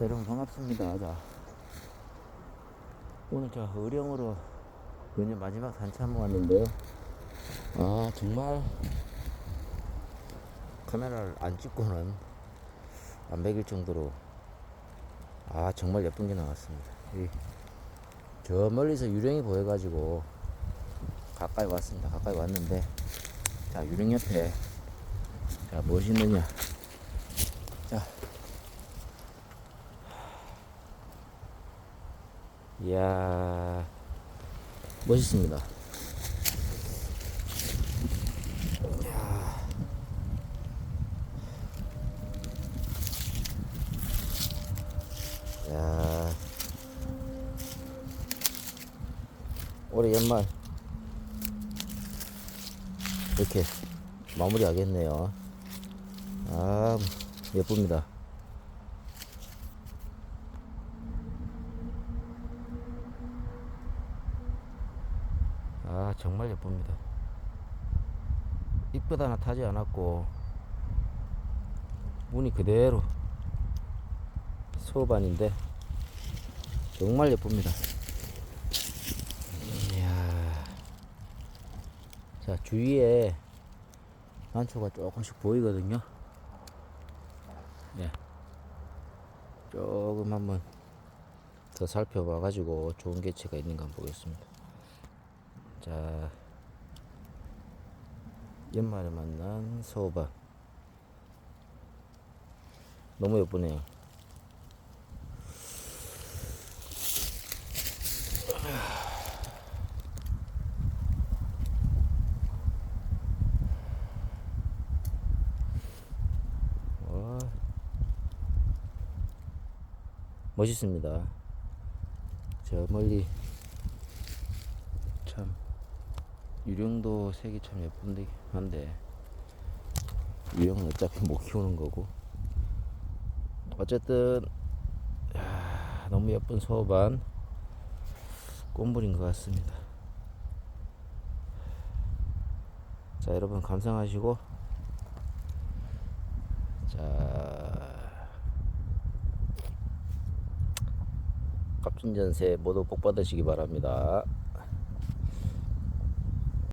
여러분 반갑습니다. 자, 오늘 제가 의령으로 연년 마지막 산참 왔는데요. 아 정말 카메라를 안 찍고는 안 먹일 정도로 아 정말 예쁜 게 나왔습니다. 이, 저 멀리서 유령이 보여가지고 가까이 왔습니다. 가까이 왔는데 자 유령 옆에 자 무엇이 있느냐 자 이야 멋있습니다. 이야. 야 올해 연말 이렇게 마무리하겠네요. 아 예쁩니다. 아 정말 예쁩니다. 하나 타지 않았고 무늬 그대로 소반인데 정말 예쁩니다. 이야. 자 주위에 난초가 조금씩 보이거든요. 예. 조금 한번 더 살펴봐 가지고 좋은 개체가 있는가 보겠습니다. 자, 연말에 만난 소바. 너무 예쁘네요. 와, 멋있습니다. 저 멀리 참 유령도 색이 참 예쁜데 한데 유령은 어차피 못 키우는 거고. 어쨌든 야, 너무 예쁜 소반 꽃물인 것 같습니다. 자 여러분 감상하시고. 자 갑진전세 모두 복 받으시기 바랍니다